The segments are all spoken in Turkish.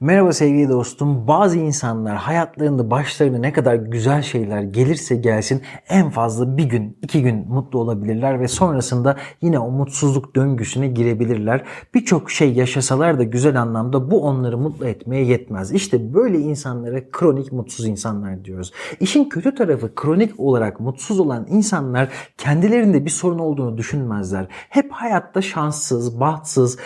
Merhaba sevgili dostum. Bazı insanlar hayatlarında başlarına ne kadar güzel şeyler gelirse gelsin en fazla bir gün, iki gün mutlu olabilirler ve sonrasında yine o mutsuzluk döngüsüne girebilirler. Birçok şey yaşasalar da güzel anlamda bu onları mutlu etmeye yetmez. İşte böyle insanlara kronik mutsuz insanlar diyoruz. İşin kötü tarafı kronik olarak mutsuz olan insanlar kendilerinde bir sorun olduğunu düşünmezler. Hep hayatta şanssız, bahtsız,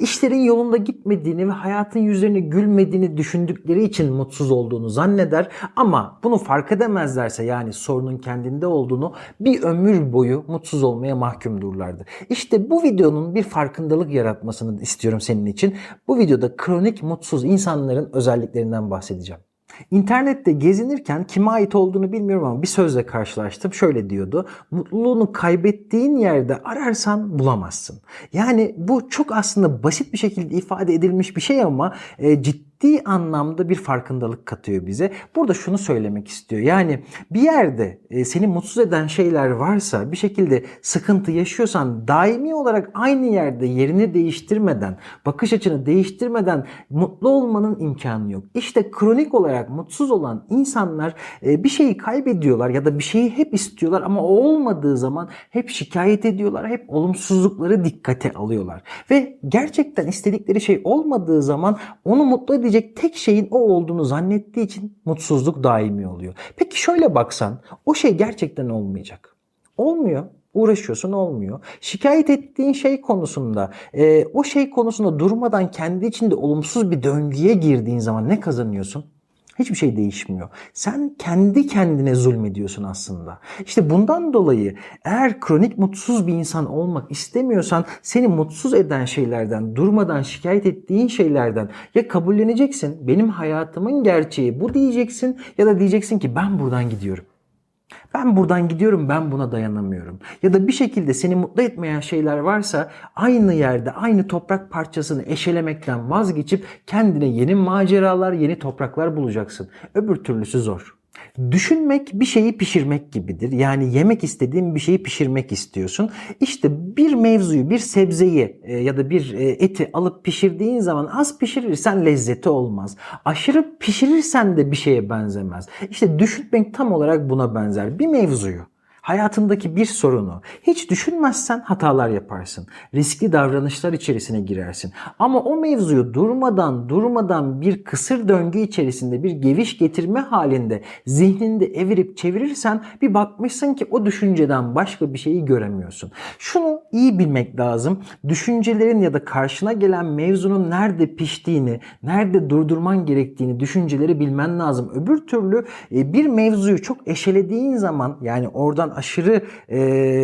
işlerin yolunda gitmediğini ve hayatın yüzlerine gülmediğini düşündükleri için mutsuz olduğunu zanneder ama bunu fark edemezlerse yani sorunun kendinde olduğunu bir ömür boyu mutsuz olmaya mahkumdurlardı. İşte bu videonun bir farkındalık yaratmasını istiyorum senin için. Bu videoda kronik mutsuz insanların özelliklerinden bahsedeceğim. İnternette gezinirken kime ait olduğunu bilmiyorum ama bir sözle karşılaştım. Şöyle diyordu. Mutluluğunu kaybettiğin yerde ararsan bulamazsın. Yani bu çok aslında basit bir şekilde ifade edilmiş bir şey ama e, ciddi ciddi anlamda bir farkındalık katıyor bize. Burada şunu söylemek istiyor. Yani bir yerde e, seni mutsuz eden şeyler varsa bir şekilde sıkıntı yaşıyorsan daimi olarak aynı yerde yerini değiştirmeden, bakış açını değiştirmeden mutlu olmanın imkanı yok. İşte kronik olarak mutsuz olan insanlar e, bir şeyi kaybediyorlar ya da bir şeyi hep istiyorlar ama olmadığı zaman hep şikayet ediyorlar, hep olumsuzlukları dikkate alıyorlar. Ve gerçekten istedikleri şey olmadığı zaman onu mutlu edecek tek şeyin o olduğunu zannettiği için mutsuzluk daimi oluyor. Peki şöyle baksan o şey gerçekten olmayacak. Olmuyor. Uğraşıyorsun olmuyor. Şikayet ettiğin şey konusunda e, o şey konusunda durmadan kendi içinde olumsuz bir döngüye girdiğin zaman ne kazanıyorsun? Hiçbir şey değişmiyor. Sen kendi kendine zulmediyorsun aslında. İşte bundan dolayı eğer kronik mutsuz bir insan olmak istemiyorsan seni mutsuz eden şeylerden, durmadan şikayet ettiğin şeylerden ya kabulleneceksin. Benim hayatımın gerçeği bu diyeceksin ya da diyeceksin ki ben buradan gidiyorum. Ben buradan gidiyorum ben buna dayanamıyorum. Ya da bir şekilde seni mutlu etmeyen şeyler varsa aynı yerde aynı toprak parçasını eşelemekten vazgeçip kendine yeni maceralar, yeni topraklar bulacaksın. Öbür türlüsü zor. Düşünmek bir şeyi pişirmek gibidir. Yani yemek istediğin bir şeyi pişirmek istiyorsun. İşte bir mevzuyu, bir sebzeyi e, ya da bir e, eti alıp pişirdiğin zaman az pişirirsen lezzeti olmaz. Aşırı pişirirsen de bir şeye benzemez. İşte düşünmek tam olarak buna benzer. Bir mevzuyu hayatındaki bir sorunu hiç düşünmezsen hatalar yaparsın. Riskli davranışlar içerisine girersin. Ama o mevzuyu durmadan durmadan bir kısır döngü içerisinde bir geviş getirme halinde zihninde evirip çevirirsen bir bakmışsın ki o düşünceden başka bir şeyi göremiyorsun. Şunu iyi bilmek lazım. Düşüncelerin ya da karşına gelen mevzunun nerede piştiğini, nerede durdurman gerektiğini düşünceleri bilmen lazım. Öbür türlü e, bir mevzuyu çok eşelediğin zaman yani oradan aşırı e,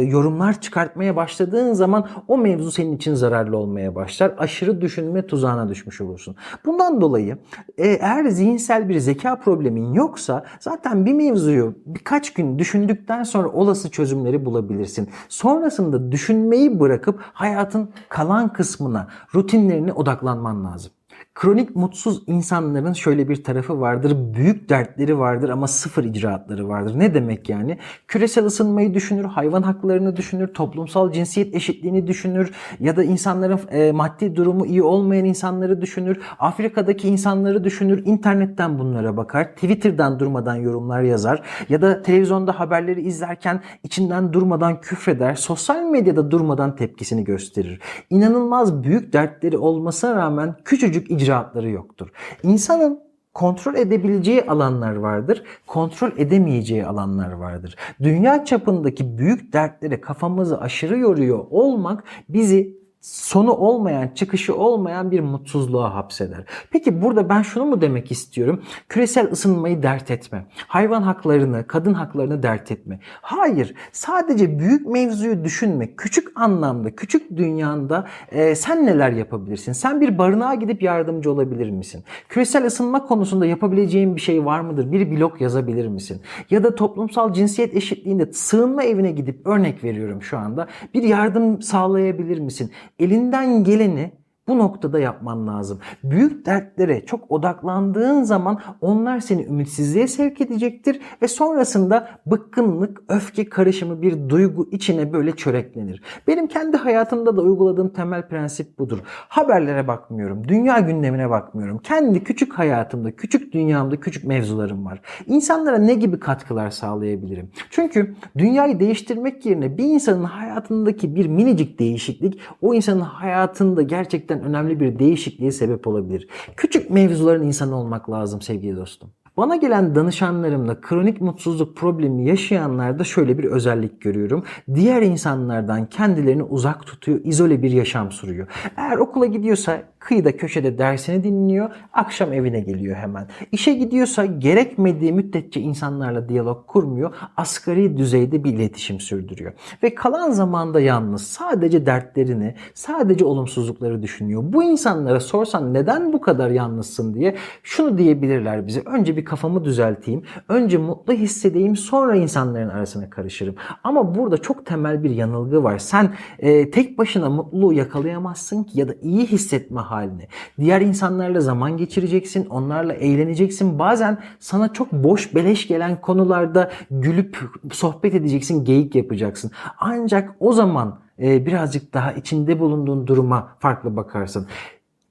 yorumlar çıkartmaya başladığın zaman o mevzu senin için zararlı olmaya başlar. Aşırı düşünme tuzağına düşmüş olursun. Bundan dolayı e, eğer zihinsel bir zeka problemin yoksa zaten bir mevzuyu birkaç gün düşündükten sonra olası çözümleri bulabilirsin. Sonrasında düşünmeyi bırakıp hayatın kalan kısmına, rutinlerine odaklanman lazım. Kronik mutsuz insanların şöyle bir tarafı vardır. Büyük dertleri vardır ama sıfır icraatları vardır. Ne demek yani? Küresel ısınmayı düşünür, hayvan haklarını düşünür, toplumsal cinsiyet eşitliğini düşünür ya da insanların e, maddi durumu iyi olmayan insanları düşünür. Afrika'daki insanları düşünür. internetten bunlara bakar. Twitter'dan durmadan yorumlar yazar ya da televizyonda haberleri izlerken içinden durmadan küfreder. Sosyal medyada durmadan tepkisini gösterir. İnanılmaz büyük dertleri olmasına rağmen küçücük icraatları icraatları yoktur. İnsanın kontrol edebileceği alanlar vardır, kontrol edemeyeceği alanlar vardır. Dünya çapındaki büyük dertlere kafamızı aşırı yoruyor olmak bizi sonu olmayan, çıkışı olmayan bir mutsuzluğa hapseder. Peki burada ben şunu mu demek istiyorum? Küresel ısınmayı dert etme. Hayvan haklarını, kadın haklarını dert etme. Hayır. Sadece büyük mevzuyu düşünme. Küçük anlamda, küçük dünyanda e, sen neler yapabilirsin? Sen bir barınağa gidip yardımcı olabilir misin? Küresel ısınma konusunda yapabileceğin bir şey var mıdır? Bir blog yazabilir misin? Ya da toplumsal cinsiyet eşitliğinde sığınma evine gidip örnek veriyorum şu anda. Bir yardım sağlayabilir misin? Elinden geleni Bu noktada yapman lazım. Büyük dertlere çok odaklandığın zaman onlar seni ümitsizliğe sevk edecektir ve sonrasında bıkkınlık, öfke karışımı bir duygu içine böyle çöreklenir. Benim kendi hayatımda da uyguladığım temel prensip budur. Haberlere bakmıyorum, dünya gündemine bakmıyorum. Kendi küçük hayatımda, küçük dünyamda küçük mevzularım var. İnsanlara ne gibi katkılar sağlayabilirim? Çünkü dünyayı değiştirmek yerine bir insanın hayatındaki bir minicik değişiklik o insanın hayatında gerçekten önemli bir değişikliğe sebep olabilir. Küçük mevzuların insanı olmak lazım sevgili dostum. Bana gelen danışanlarımda kronik mutsuzluk problemi yaşayanlarda şöyle bir özellik görüyorum. Diğer insanlardan kendilerini uzak tutuyor, izole bir yaşam sürüyor. Eğer okula gidiyorsa kıyıda köşede dersini dinliyor, akşam evine geliyor hemen. İşe gidiyorsa gerekmediği müddetçe insanlarla diyalog kurmuyor, asgari düzeyde bir iletişim sürdürüyor. Ve kalan zamanda yalnız sadece dertlerini, sadece olumsuzlukları düşünüyor. Bu insanlara sorsan neden bu kadar yalnızsın diye şunu diyebilirler bize. Önce bir kafamı düzelteyim, önce mutlu hissedeyim, sonra insanların arasına karışırım. Ama burada çok temel bir yanılgı var. Sen e, tek başına mutluluğu yakalayamazsın ki ya da iyi hissetme halini. Diğer insanlarla zaman geçireceksin, onlarla eğleneceksin. Bazen sana çok boş beleş gelen konularda gülüp sohbet edeceksin, geyik yapacaksın. Ancak o zaman e, birazcık daha içinde bulunduğun duruma farklı bakarsın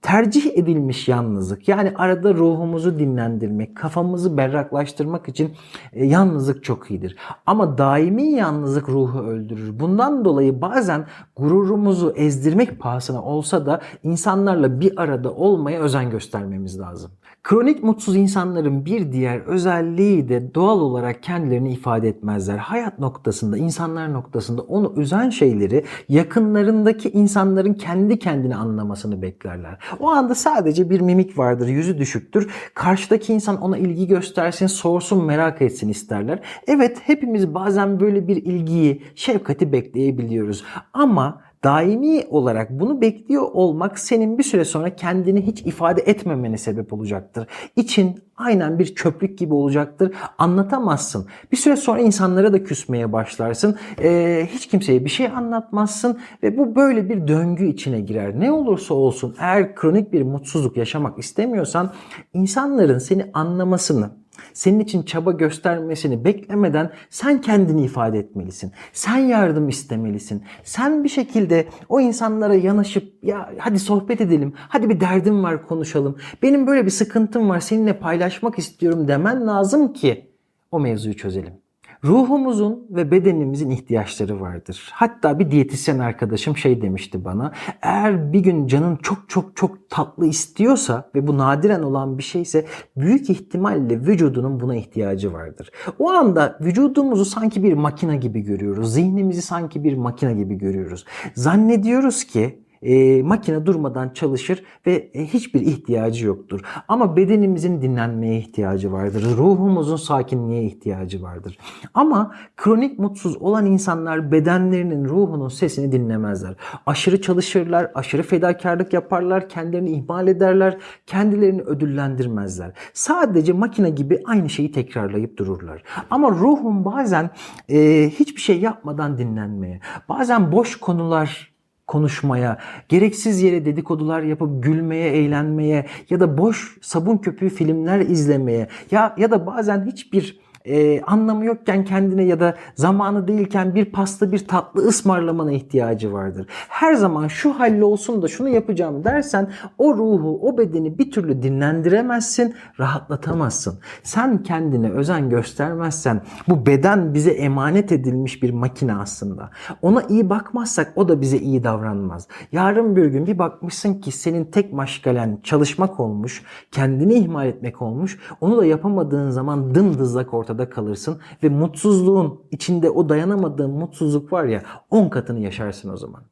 tercih edilmiş yalnızlık. Yani arada ruhumuzu dinlendirmek, kafamızı berraklaştırmak için e, yalnızlık çok iyidir. Ama daimi yalnızlık ruhu öldürür. Bundan dolayı bazen gururumuzu ezdirmek pahasına olsa da insanlarla bir arada olmaya özen göstermemiz lazım. Kronik mutsuz insanların bir diğer özelliği de doğal olarak kendilerini ifade etmezler. Hayat noktasında, insanlar noktasında onu üzen şeyleri yakınlarındaki insanların kendi kendine anlamasını beklerler. O anda sadece bir mimik vardır, yüzü düşüktür. Karşıdaki insan ona ilgi göstersin, sorsun, merak etsin isterler. Evet hepimiz bazen böyle bir ilgiyi, şefkati bekleyebiliyoruz. Ama daimi olarak bunu bekliyor olmak senin bir süre sonra kendini hiç ifade etmemene sebep olacaktır. İçin aynen bir çöplük gibi olacaktır. Anlatamazsın. Bir süre sonra insanlara da küsmeye başlarsın. Ee, hiç kimseye bir şey anlatmazsın ve bu böyle bir döngü içine girer. Ne olursa olsun eğer kronik bir mutsuzluk yaşamak istemiyorsan insanların seni anlamasını, senin için çaba göstermesini beklemeden sen kendini ifade etmelisin. Sen yardım istemelisin. Sen bir şekilde o insanlara yanaşıp ya hadi sohbet edelim. Hadi bir derdim var konuşalım. Benim böyle bir sıkıntım var seninle paylaşmak istiyorum demen lazım ki o mevzuyu çözelim. Ruhumuzun ve bedenimizin ihtiyaçları vardır. Hatta bir diyetisyen arkadaşım şey demişti bana. Eğer bir gün canın çok çok çok tatlı istiyorsa ve bu nadiren olan bir şeyse büyük ihtimalle vücudunun buna ihtiyacı vardır. O anda vücudumuzu sanki bir makine gibi görüyoruz. Zihnimizi sanki bir makine gibi görüyoruz. Zannediyoruz ki e, makine durmadan çalışır ve e, hiçbir ihtiyacı yoktur. Ama bedenimizin dinlenmeye ihtiyacı vardır. Ruhumuzun sakinliğe ihtiyacı vardır. Ama kronik mutsuz olan insanlar bedenlerinin, ruhunun sesini dinlemezler. Aşırı çalışırlar, aşırı fedakarlık yaparlar, kendilerini ihmal ederler, kendilerini ödüllendirmezler. Sadece makine gibi aynı şeyi tekrarlayıp dururlar. Ama ruhun bazen e, hiçbir şey yapmadan dinlenmeye, bazen boş konular konuşmaya, gereksiz yere dedikodular yapıp gülmeye, eğlenmeye ya da boş sabun köpüğü filmler izlemeye ya ya da bazen hiçbir e, anlamı yokken kendine ya da zamanı değilken bir pasta bir tatlı ısmarlamana ihtiyacı vardır. Her zaman şu halle olsun da şunu yapacağım dersen o ruhu, o bedeni bir türlü dinlendiremezsin, rahatlatamazsın. Sen kendine özen göstermezsen bu beden bize emanet edilmiş bir makine aslında. Ona iyi bakmazsak o da bize iyi davranmaz. Yarın bir gün bir bakmışsın ki senin tek maşgalen çalışmak olmuş, kendini ihmal etmek olmuş. Onu da yapamadığın zaman dımdızlak ortada ortada kalırsın ve mutsuzluğun içinde o dayanamadığın mutsuzluk var ya 10 katını yaşarsın o zaman.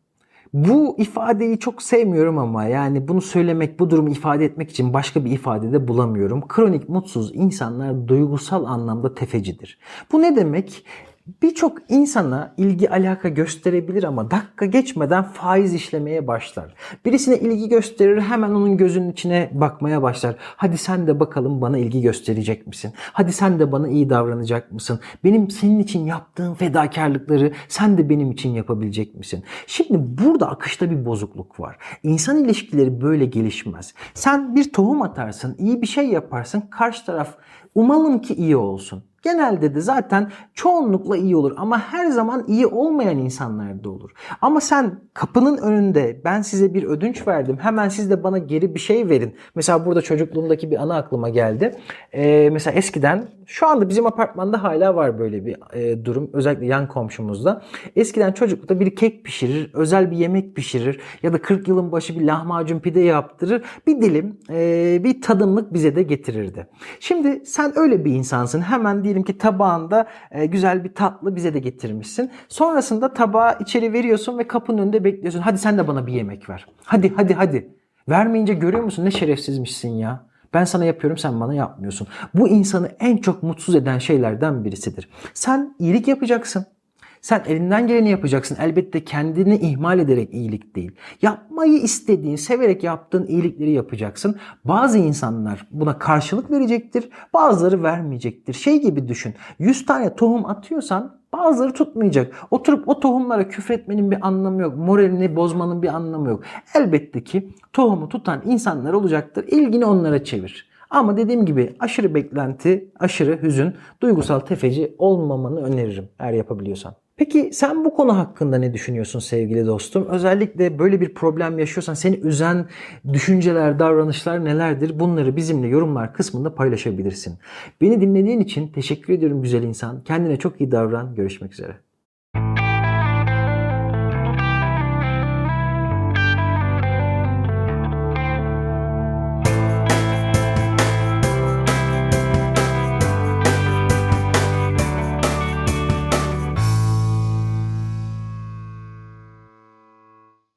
Bu ifadeyi çok sevmiyorum ama yani bunu söylemek, bu durumu ifade etmek için başka bir ifade de bulamıyorum. Kronik mutsuz insanlar duygusal anlamda tefecidir. Bu ne demek? Birçok insana ilgi alaka gösterebilir ama dakika geçmeden faiz işlemeye başlar. Birisine ilgi gösterir hemen onun gözünün içine bakmaya başlar. Hadi sen de bakalım bana ilgi gösterecek misin? Hadi sen de bana iyi davranacak mısın? Benim senin için yaptığım fedakarlıkları sen de benim için yapabilecek misin? Şimdi burada akışta bir bozukluk var. İnsan ilişkileri böyle gelişmez. Sen bir tohum atarsın, iyi bir şey yaparsın, karşı taraf umalım ki iyi olsun. Genelde de zaten çoğunlukla iyi olur ama her zaman iyi olmayan insanlar da olur. Ama sen kapının önünde ben size bir ödünç verdim hemen siz de bana geri bir şey verin. Mesela burada çocukluğumdaki bir anı aklıma geldi. Ee, mesela eskiden şu anda bizim apartmanda hala var böyle bir e, durum özellikle yan komşumuzda. Eskiden çocuklukta bir kek pişirir, özel bir yemek pişirir ya da 40 yılın başı bir lahmacun pide yaptırır. Bir dilim e, bir tadımlık bize de getirirdi. Şimdi sen öyle bir insansın hemen diyelim ki tabağında e, güzel bir tatlı bize de getirmişsin. Sonrasında tabağı içeri veriyorsun ve kapının önünde bekliyorsun. Hadi sen de bana bir yemek ver. Hadi hadi hadi. Vermeyince görüyor musun ne şerefsizmişsin ya. Ben sana yapıyorum sen bana yapmıyorsun. Bu insanı en çok mutsuz eden şeylerden birisidir. Sen iyilik yapacaksın. Sen elinden geleni yapacaksın. Elbette kendini ihmal ederek iyilik değil. Yapmayı istediğin, severek yaptığın iyilikleri yapacaksın. Bazı insanlar buna karşılık verecektir. Bazıları vermeyecektir. Şey gibi düşün. 100 tane tohum atıyorsan Bazıları tutmayacak. Oturup o tohumlara küfretmenin bir anlamı yok. Moralini bozmanın bir anlamı yok. Elbette ki tohumu tutan insanlar olacaktır. İlgini onlara çevir. Ama dediğim gibi aşırı beklenti, aşırı hüzün, duygusal tefeci olmamanı öneririm eğer yapabiliyorsan. Peki sen bu konu hakkında ne düşünüyorsun sevgili dostum? Özellikle böyle bir problem yaşıyorsan seni üzen düşünceler, davranışlar nelerdir? Bunları bizimle yorumlar kısmında paylaşabilirsin. Beni dinlediğin için teşekkür ediyorum güzel insan. Kendine çok iyi davran. Görüşmek üzere.